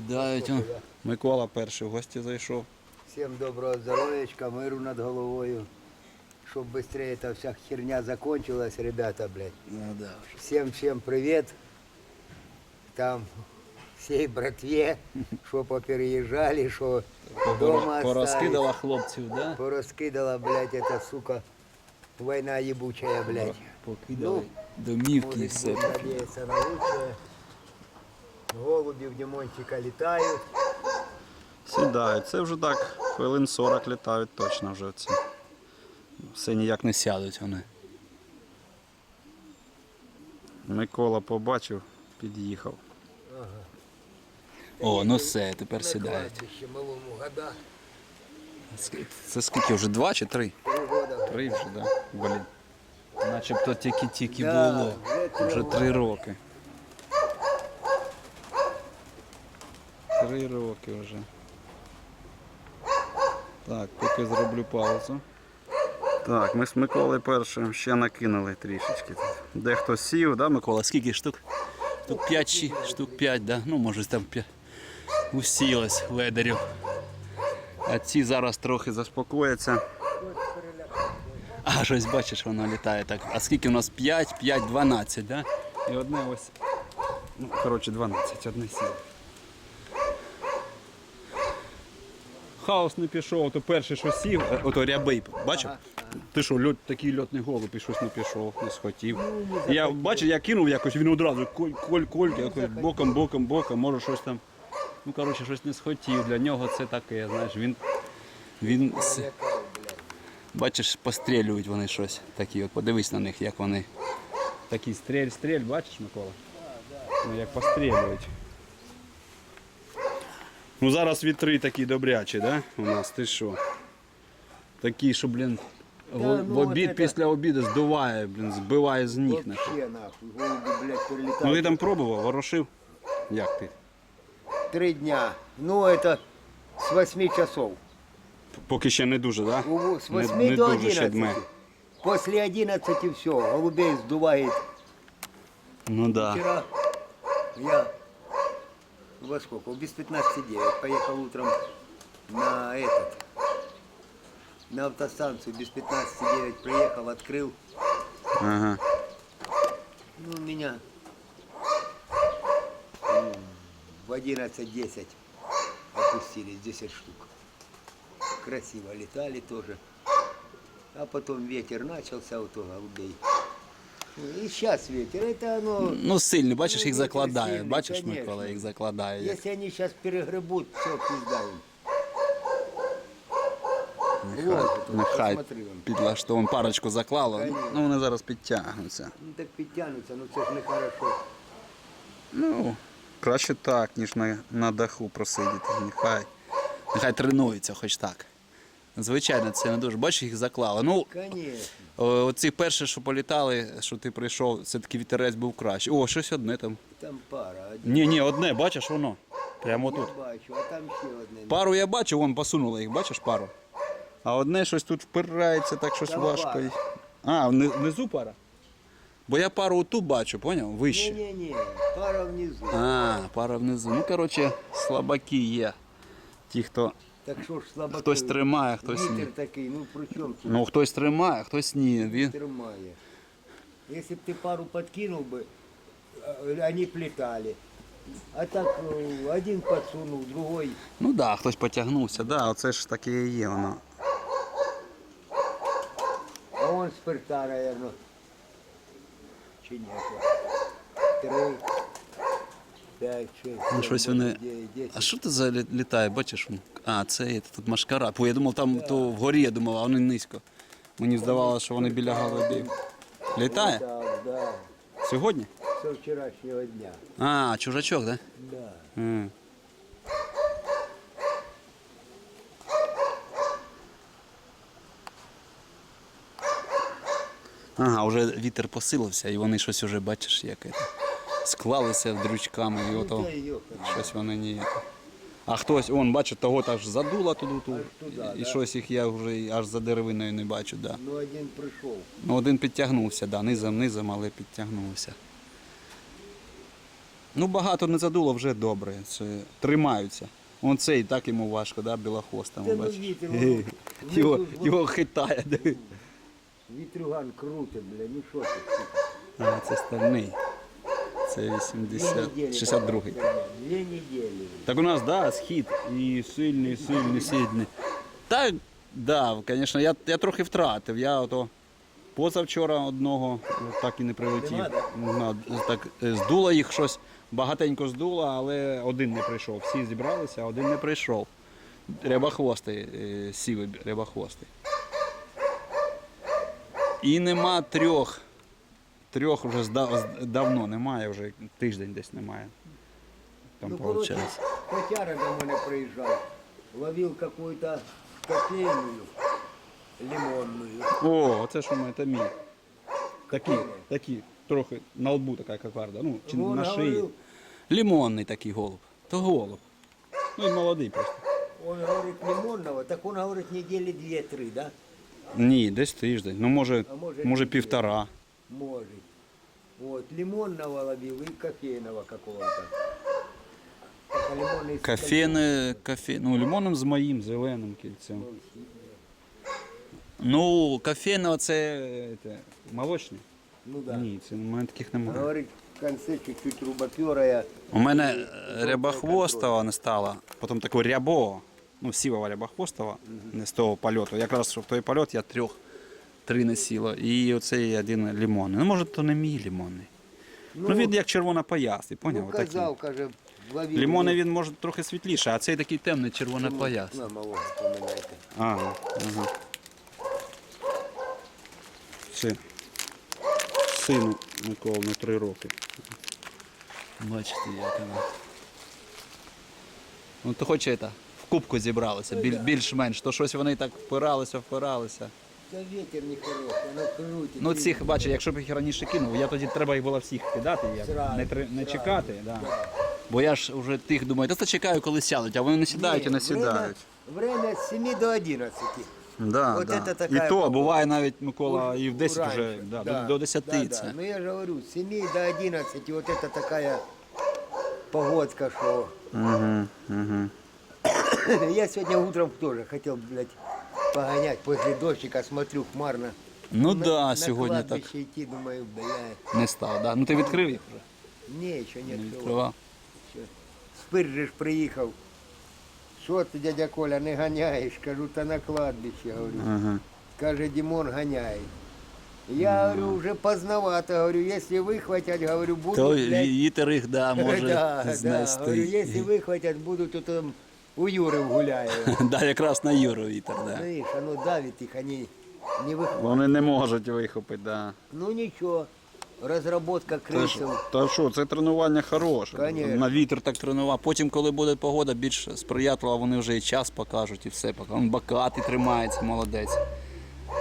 Сідають. он. Микола перший в гості зайшов. Всем доброго здоровья, миру над головою. Чтоб быстрее эта вся херня закончилась, ребята, блядь. Ну, да. Всем, всем привет. Там всей братве, что попереезжали, что дома остались. Порозкидала хлопців, да? Пораскидала, блядь, эта сука. Война ебучая, блядь. Покидали домівки і Может, все. будем надеяться на лучшее. Голуби в Димончика летают. Сідають. Це вже так, хвилин 40 літають точно вже ці. Все ніяк не сядуть вони. Микола побачив, під'їхав. О, ну все, тепер сідають. Кладбище малому года. Це скільки вже? Два чи три? Три года. Три вже, так? Да? Блін. Начебто тільки-тільки Да, було. вже три Вже три роки. Три роки вже. Так, поки зроблю паузу. Так, ми з Миколою першим ще накинули трішечки. Дехто сів, да, Микола? Скільки штук? Штук 5 чи штук 5, да? Ну, може там 5. Усілось ледерів. А ці зараз трохи заспокояться. А, щось бачиш, воно літає так. А скільки у нас 5, 5, 12, да? І одне ось. Ну, коротше, 12, одне сіло. Хаос не пішов, то перший, що сів, е, ото рябий, бачив? Ти що, льот, такий льотний голуб, і щось не пішов, не схотів. я бачив, я кинув якось, він одразу коль, коль, коль, якось боком, боком, боком, може щось там. Ну, коротше, щось не схотів. Для нього це таке, знаєш, він. Він Бачиш, пострілюють вони щось такі. От подивись на них, як вони. Такі стрель, стрель, бачиш, Микола? Ну як пострілюють. Ну зараз вітри такі добрячі, да? У нас, ти що? Такі, що, блін, в, ну, в обід після обіду здуває, блін, збиває з ніг. нахуй. Вообще нахуй. Голуби, блядь. Ну ти там пробував, ворошив? Як ти? Три дня. Ну, это с 8 часов. Поки ще не дуже, так? Да? У- С Не- 8 не до дуже ще 11. дме. После 11 все. Голубей сдувает. Ну так. Да. Вчера я во сколько? Без 15,9. Поехал утром на этот. На автостанцию без 15,9 приехал, открыл. Ага. Ну, у меня в 11-10 опустились 10 штук. Красиво летали тоже. А потом ветер начался, вот у голубей. И сейчас ветер, это оно... Ну сильний, бачиш, Ну, їх закладає. сильний, Бачиш, конечно. Микола, їх закладає. як. Если они сейчас перегребут, все, пизда им. Нехай, Вот, вот, нехай посмотри вон. парочку заклало. Конечно. Ну вони зараз підтягнуться. Ну так підтягнуться, ну це ж не хорошо. Ну, краще так, ніж на, на даху просидіти. Нехай. Нехай тренуються, хоч так. Звичайно, це не дуже. Бачиш, їх заклало. Ну, о, оці перші, що політали, що ти прийшов, все-таки вітерець був краще. О, щось одне там. Там пара. Один Ні, ні, одне, бачиш воно. Прямо тут. бачу, а там ще одне. Пару я бачу, вон посунули їх, бачиш пару. А одне щось тут впирається, так щось Там важко. пара. А, вни- внизу пара? Бо я пару оту бачу, поняв? Вище. Не-не-не, пара внизу. А, пара внизу. Ну, коротше, слабаки є. Ті, хто. Так що ж слабаки. Хтось тримає, хтось ні. Вітер такий, ну при чому тут Ну, хтось тримає, хтось ні. Він... тримає? Если б ты пару подкинул бы, э, они б летали. А так э, один подсунул, другой. Ну так, да, хтось потягнувся, да, оце ж таке і є воно. А он спирта, наверное. Чи ні? Три, п'ять, шесть, Ну, сім, щось вони. дев'ять, десять. А що це за лі- літає, бачиш? А, це є, тут машкара. Бо я думав, там то вгорі, я думав, а вони низько. Мені здавалося, що вони біля голубів. Літає? Так, да. Сьогодні? Со вчорашнього дня. А, чужачок, так? Да. Да? Ага, вже вітер посилився і вони щось уже, бачиш, як це, склалися дрючками і ото щось вони ні. А хтось, он, бачить, того так задуло туди, ту, туди, і да? щось їх я вже аж за деревиною не бачу. Да. Ну один прийшов. Ну, один підтягнувся, да, низом, низом, але підтягнувся. Ну, багато не задуло вже добре. Це тримаються. Он цей так йому важко, да, білохвостому. Та ну, вітер, Його, внизу його хитає. Вітрюган крутить, бля, ну що ти? А, це стальний. Це Дві 80, 62. така херня, Дві неділі. Так у нас, да, схід і сильний, сильний, сильний. Так, да, звісно, я, я трохи втратив. Я ото позавчора одного так і не прилетів. Нема, Так, е, здуло їх щось, багатенько здуло, але один не прийшов. Всі зібралися, а один не прийшов. Рябохвостий, е, сівий рябохвостий. І нема трьох. Трьох вже зда- з- давно немає, вже тиждень десь немає. Там Ну, виходить. котяра до мене приїжджав, ловив какую-то кофейную лимонную. О, це що ми, це мій. Такі, такі, трохи на лбу така кокарда, ну, чи Вон на шиї. говорив, Лімонний такий голуб. То голуб. Ну і молодий просто. Он говорит лимонного, так он говорит недели две-три, да? Ні, десь тиждень. Ну може, А може, може півтора. Может. Вот, лимонного ловил и кофейного какого-то. А Кофейне, кофе, ну лимонним з моїм зеленим кільцем. Ну, кофейне це, це молочне? Ну да. Ні, це у мене таких немає. Говорит, в конце чуть-чуть рубоперая. У мене рябохвостого не стало, потім такого рябого, ну сівого рябохвостого, не з того польоту. Якраз в той польот я трьох, три не сіло. І оцей один лимонний. Ну, може, то не мій лимонний. Ну, він як червона пояс, поняв? Ну, Отакий. казав, каже, ловив. Лимонний він може трохи світліший, а цей такий темний червоний пояс. На малого поминайте. Ага, ага. Це сину Микола на три роки. Бачите, як вона. Ну то хоч це, в кубку зібралися, біль, більш-менш. То щось вони так впиралися, впиралися. Та не хороший, воно крутить. Ну цих, бачиш, якщо б їх раніше кинув, я тоді треба їх було всіх кидати, як, Зразу, не, тр- не зразу, чекати. Да. Бо я ж вже тих думаю, та це чекаю, коли сядуть, а вони не сідають і не Время, сідають. время з 7 до 11. Да, От да. это і то буває навіть Микола і в 10 Раньше, вже да, да, До, до 10 да, це. Да. Ну я же говорю, с 7 до 11, вот это такая погодка, что... Угу, угу. Я сегодня утром тоже хотел, блядь, погонять после дождика, смотрю хмарно. Ну на, да, на сьогодні так кладбище идти, думаю, бля, не став. Да? Ну ти відкрив їх вже? не, еще не Не открывал. відкривав. Спир же ж приїхав. Що ти, дядя Коля, не ганяєш? Кажу, та на кладбище, говорю. Ага. Каже, Димон ганяє. Я говорю, вже поздновато, говорю, якщо вихватять, говорю, будуть, То блядь, вітер їх да, може да, да, знести. говорю, якщо вихватять, будуть, то там у Юри гуляє. да, якраз на Юру вітер, да. Знаєш, оно давить їх, вони не вихватять. Вони не можуть вихопити, да. Ну нічого, розробка Та крисів. Та що, це тренування хороше. Конечно. На вітер так тренував. Потім, коли буде погода більш сприятлива, вони вже і час покажуть, і все. Он бакати тримається, молодець.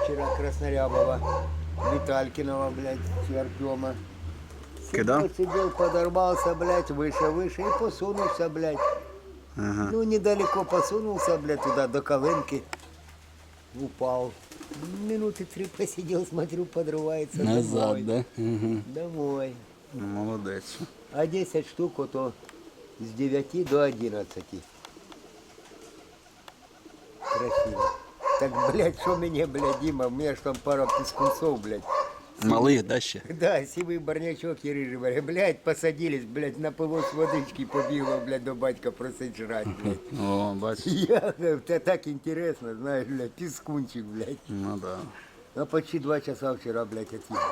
Вчера Краснорябова, Виталькинова, блядь, и Артема. Кидал? Сидел, сидел, подорвался, блядь, выше, выше и посунулся, блядь. Ага. Ну, недалеко посунулся, блядь, туда, до колынки. Упал. Минуты три посидел, смотрю, подрывается Назад, домой. да? Угу. Домой. Молодець. А 10 штук, то с 9 до 11. Красиво. Так, блядь, что мне, блядь, Дима, у меня ж там пара пескунцов, блядь. Малих, да, ще? Да, сивый барнячок и рыжий, барь- блядь, посадились, блядь, на с водички побігла, блядь, до батька просить жрать, блядь. О, бачиш. Я, это так интересно, знаешь, блядь, пескунчик, блядь. Ну да. А почти два часа вчера, блядь, отъехал.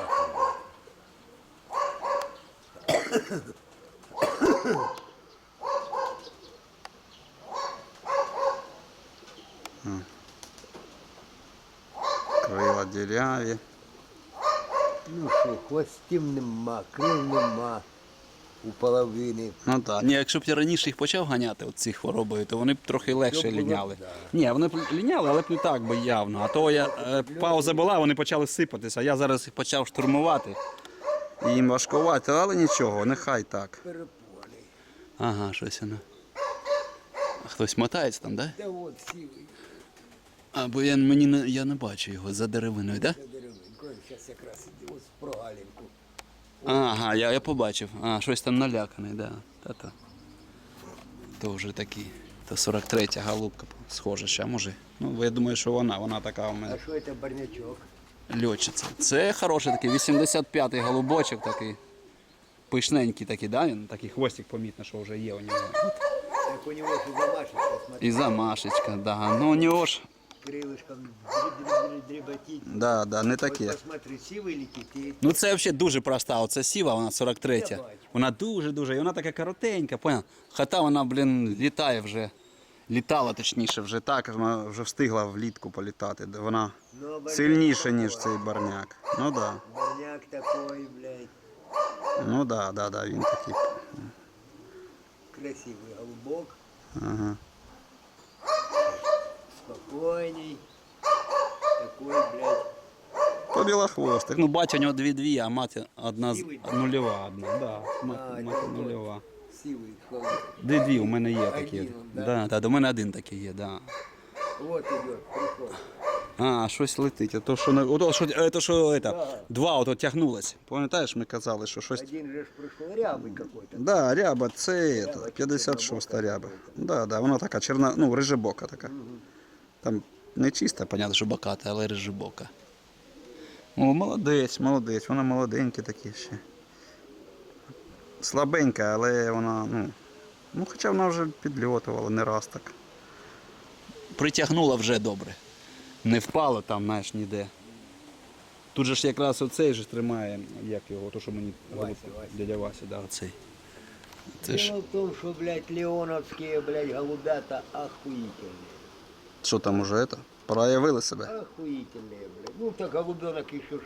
Крила діряві. Ну що, хвостів нема, крил нема у половини. Ну так. Ні, якщо б я раніше їх почав ганяти от ці хворобою, то вони б трохи легше було ліняли. да. Ні, вони б ліняли, але б не так би явно. А то я е, пауза була, вони почали сипатися. Я зараз їх почав штурмувати. І їм важкувати, але нічого, нехай так. Ага, щось воно. А хтось мотається там, так? Да? Та от А, бо я, мені не, я не бачу його за деревиною, так? Да? Зараз якраз ось в прогалінку. Ага, я, я побачив. А, щось там наляканий, да. Та-та. То вже такий. То 43-я голубка, схоже, ще може. Ну, я думаю, що вона, вона така у мене А що це барнячок? льотчиця. Це хороший такий 85-й голубочок такий. Пишненький такий, да? Він такий хвостик помітно, що вже є у нього. Так у него же замашечка, смотри, І замашечка, да. Ну у нього ж крылышком дребатить. Да, да, не Вот таке. посмотри, сивый летит, Ну це взагалі дуже проста. Оце сіва, вона 43. Я бачу. Вона дуже-дуже, і вона така коротенька, поняв? Хоча вона, блін, літає вже. Літала точніше вже так, вона вже встигла влітку політати. де Вона Ну, а барняк сильніша, такой. ніж цей барняк. Ну да. Барняк такой, блядь, Ну да, да, да, він такий. красивый голубок, Ага. спокойней. Такой, блядь, По білохвостик. Ну, батя у нього дві-дві, а мати одна з Сівий? нульова одна. Да, А, мати, ну, мати вот. нульова. сивый голубок. Дві-дві у мене є такі. Один, да? Да, да, до мене один такий є, да. Вот идет, приход. А, щось летить. А то, що, не- ото, що, е, то, що это, Да. два ото тягнулось. Пам'ятаєш, ми казали, що щось. Один же ж пришел рябый какой-то. Да, ряба, це Ряба, это, чи 56 чорнобока ряба. какая-то. Да, да, вона така черна, ну, рижебока така. Там не чиста, понятно, що боката, але рижебока. О, молодець, молодець, вона молоденька такі ще. Слабенька, але вона, ну. Ну, хоча вона вже підльотувала не раз так. Притягнула вже добре. Не впало там, знаєш, ніде. Тут же ж якраз оцей же тримає, як його, то, що мені Вася, Вася. дядя Вася, да, оцей. Це ж, Дело в том, что, блядь, леоновские, блядь, голубята охуительные. що там уже это? Проявили себе? Охуительные, блядь. Ну, так голубенок еще ж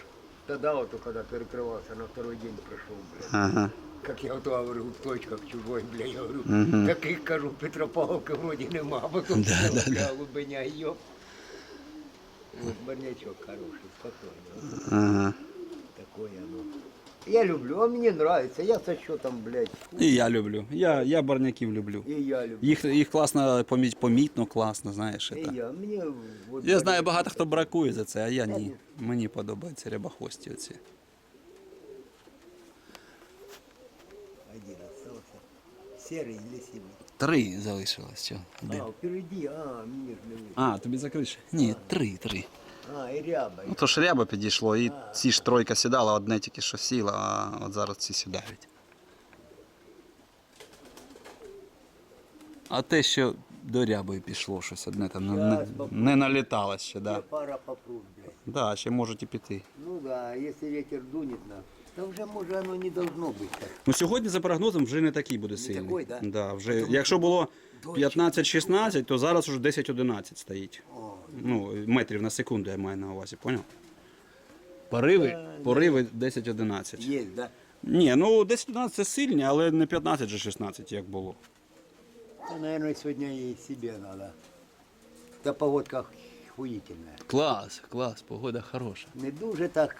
тогда вот, когда перекрывался, на второй день пришел, блядь. Ага. Как я вот говорю, в точках чужой, блядь, я говорю, Мгм. таких, кажу, Петропавловки вроде нема, а потом Да, да, да. голубеня, ёп. Вот барнячок хороший, спокойный. Ага. Такое оно. Я люблю, а мне нравится. Я со счетом, блядь, І я люблю. Я, я барняків люблю. и я люблю. Їх, їх класно поміть, помітно, класно, знаєш. Это. я. Мне вот Я знаю, багато хто бракує за це, а я ні. Мені подобаються рябохвості оці. Один остался. Серый или синий? Три залишилось. Що? А, впереди, а, мне ж не. А, тобі закриш? Ні, три, три. А, і ряба. Ну то ж ряба підійшло, і ці ж тройка сідала, одне тільки що сіло, а от зараз ці сідають. А те, що до ряби пішло щось одне там не, не, не налітало ще, Да. пара попрут, блядь. Да, ще можуть і піти. Ну да, если ветер дунет на... Да уже, может, оно не должно быть так. Ну сьогодні за прогнозом вже не такий буде сильний. такий, да? Да, вже, якщо було 15-16, то зараз вже 10-11 стоїть. О, Ну, метрів на секунду я маю на увазі, поняв? Пориви, пориви 10-11. есть, да? Ні, ну 10-11 це сильні, але не 15 же 16, як було. Да, наверное, сегодня и себе надо. Да погодка хуительная. Клас, клас, погода хороша. Не дуже так.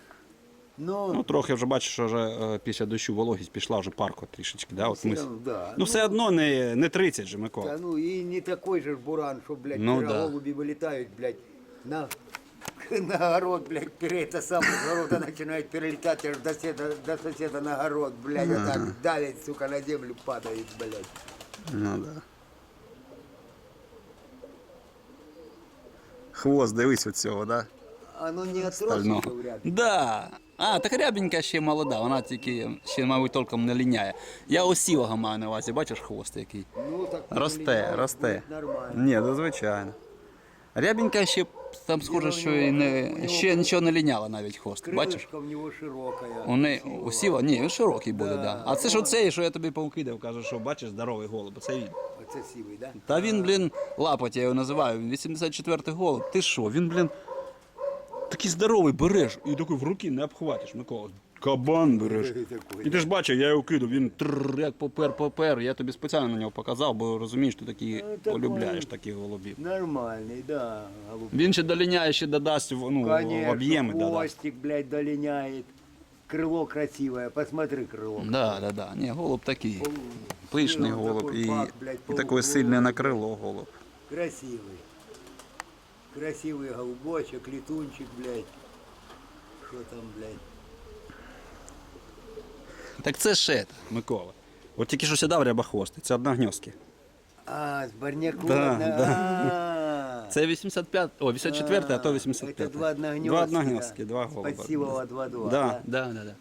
Ну, Ну, трохи вже бачиш, що вже е, після дощу вологість пішла вже парко трішечки. Да? От все ми... да. Ну, все одно не, не 30 же, Микола. Да, ну и не такой же ж буран, что, блядь, Ну вчера да. голуби вылетают, блядь, на, на огород, блядь, пере, это с огорода начинает перелетать аж до соседа, до соседа на огород, блядь, а так давит, сука, на землю падает, блядь. Ну да. Хвост, дивись від цього, да? Оно не отрос Стально. вряд ли. Да. А, так рябенька ще молода, вона тільки ще, мабуть, толком не ліняє. Я у сівого маю на увазі, бачиш хвост який? Ну, так Росте, полиняет, росте. будет Нормально. Ні, ну звичайно. Рябенька ще там схоже, що і не, ще нічого не ліняла навіть хвост. Бачиш? Крылышко у него широкое. У неї красиво. у сіва, ні, він широкий буде, Да. да. А це ж оцей, що я тобі повкидав, кажу, що бачиш, здоровий голуб, це він. Оце сивий, да? Та він, блін, лапоть, я його називаю, він 84-й голуб. Ти що, він, блін, такий здоровий, береш і такий в руки не обхватиш, Микола. Кабан береш. І ти ж бачив, я його кидав, він тррр, як попер, попер. Я тобі спеціально на нього показав, бо розумієш, ти такі Ну, полюбляєш таких голубів. Нормальный, да. голуб. Він ще доліняє, ще додасть в- ну, Конечно, об'єми додасть. хвостик, блядь, долиняет Крыло красивое, посмотри крыло. Да, да, да. Ні, голуб такий. Пол- Пишний ну, голуб такой і, пак, блядь, і такий полукруглый. сильний на крило голуб. Красивый. Красивый голубочек, летунчик, блядь. Что там, блядь? Так це ще, Микола. От тільки що сідав рябохвости, це одногньозки. А, с Барняком. Да, да. Це 85, о, 84, а то 85. Это два одногнёздки. Два одногнозки, да. два голуба. Спасибо, два-два. Да, да, да, да.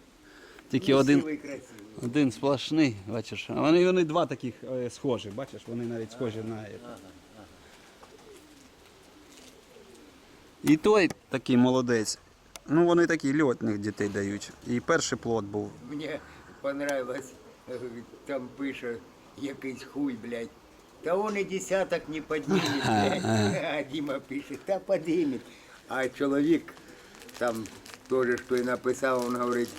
Тільки один, Красивый, красивый. один сплошний, бачиш. А вони, вони два таких е, схожі, бачиш, вони навіть схожі на. це. І той такий молодець. Ну вони такі льотних дітей дають. І перший плод був. Мне понравилось, э, там пише якийсь хуй, блядь. Та он і десяток не поднимет, блядь. А Дима пише, та поднимет. А чоловік там тоже, что и написал, он говорит,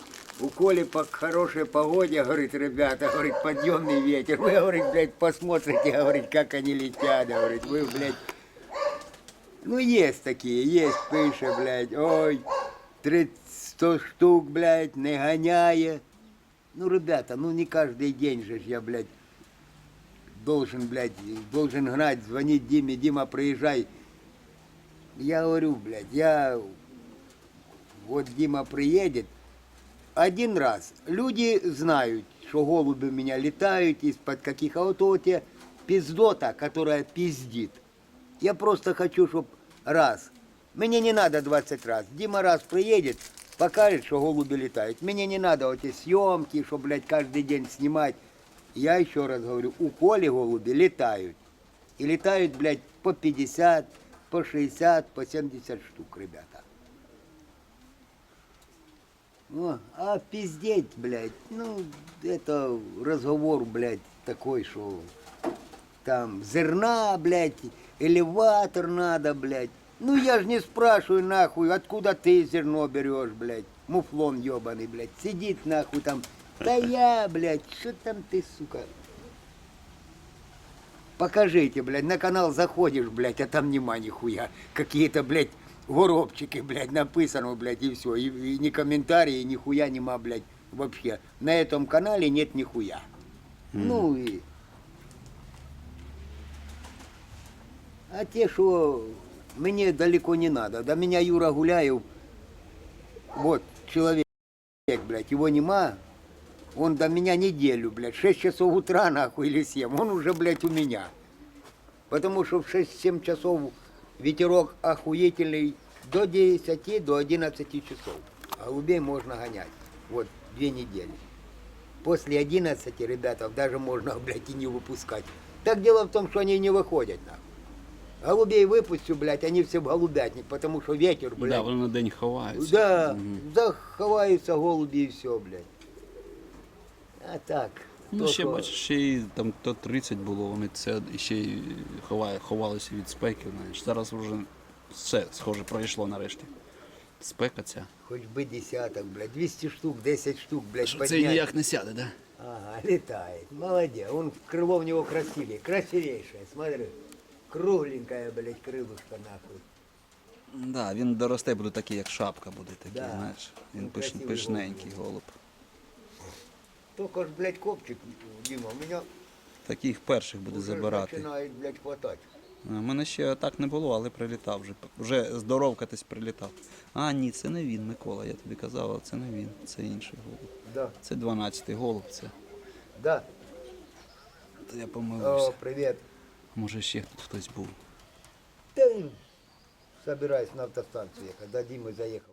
у Коли по хорошей погоде, говорит, ребята, говорит, подъемный ветер. Вы, говорит, блядь, посмотрите, говорит, как они летят, говорит, вы, блядь, ну, есть такие, есть, пише, блядь, ой, 300 штук, блядь, не гоняє. Ну, ребята, ну не каждый день же ж я, блядь, должен, блядь, должен гнать, звонить Диме, Дима, приезжай. Я говорю, блядь, я, вот Дима приедет, один раз. Люди знают, что голуби у меня летают из-под каких, а вот у тебя пиздота, которая пиздит. Я просто хочу, чтобы раз. Мне не надо 20 раз. Дима раз приедет, покажет, что голуби летают. Мне не надо вот эти съемки, что, блядь, каждый день снимать. Я еще раз говорю, у Коли голуби летают. И летают, блядь, по 50, по 60, по 70 штук, ребята. Ну, а пиздеть, блядь, ну, это разговор, блядь, такой, что там зерна, блядь, элеватор надо, блядь. Ну я ж не спрашиваю нахуй, откуда ты зерно берешь, блядь, муфлон ебаный, блядь. Сидит нахуй там, да я, блядь, что там ты, сука. Покажите, блядь, на канал заходишь, блядь, а там нема нихуя. Какие-то, блядь, горобчики, блядь, написано, блядь, и все. И, и ни комментарии, нихуя нема, блядь, вообще. На этом канале нет нихуя. Ну и... А те, что мне далеко не надо. До меня Юра Гуляев, вот, человек, блядь, его нема. Он до меня неделю, блядь, 6 часов утра, нахуй, или 7. Он уже, блядь, у меня. Потому что в 6-7 часов ветерок охуительный до 10, до 11 часов. А голубей можно гонять. Вот, две недели. После 11, ребята, даже можно, блядь, и не выпускать. Так дело в том, что они не выходят, нахуй. Голубей выпустю, блядь, они все в голубятник, потому что ветер, блядь. Да, вони на день ховаються. Да, Мгм. заховаються голуби і все, блядь. А так. Ну, ще тільки- бачиш, ще й там то 30 було, вони це ще й ховає, ховалися від спеки. Знаєш. Зараз вже все, схоже, пройшло нарешті. Спека ця. Хоч би десяток, блядь, 200 штук, 10 штук, блядь, Що це поднять. ніяк не сяде, да? Ага, летает. Молодец. Он крыло у него красивее. Красивейшее, смотри. Кругленькое, блядь, крылышко нахуй. Да, він доросте, буде такий, як шапка буде такий, Да. знаєш. Він Ну, пиш, красивий пишненький голуб. Только ж, блядь, копчик, Дима, у меня Таких перших буде забирати. начинает, блядь, хватать. У мене ще так не було, але прилітав вже. Вже здоровкатись прилітав. А, ні, це не він, Микола, я тобі казав, а це не він, це інший голуб. Да, Це 12-й голуб, це. да. Та я О, помилився. привет. Може ще тут хтось був. Да, собираюсь на автостанцию ехать. До Димы заехал.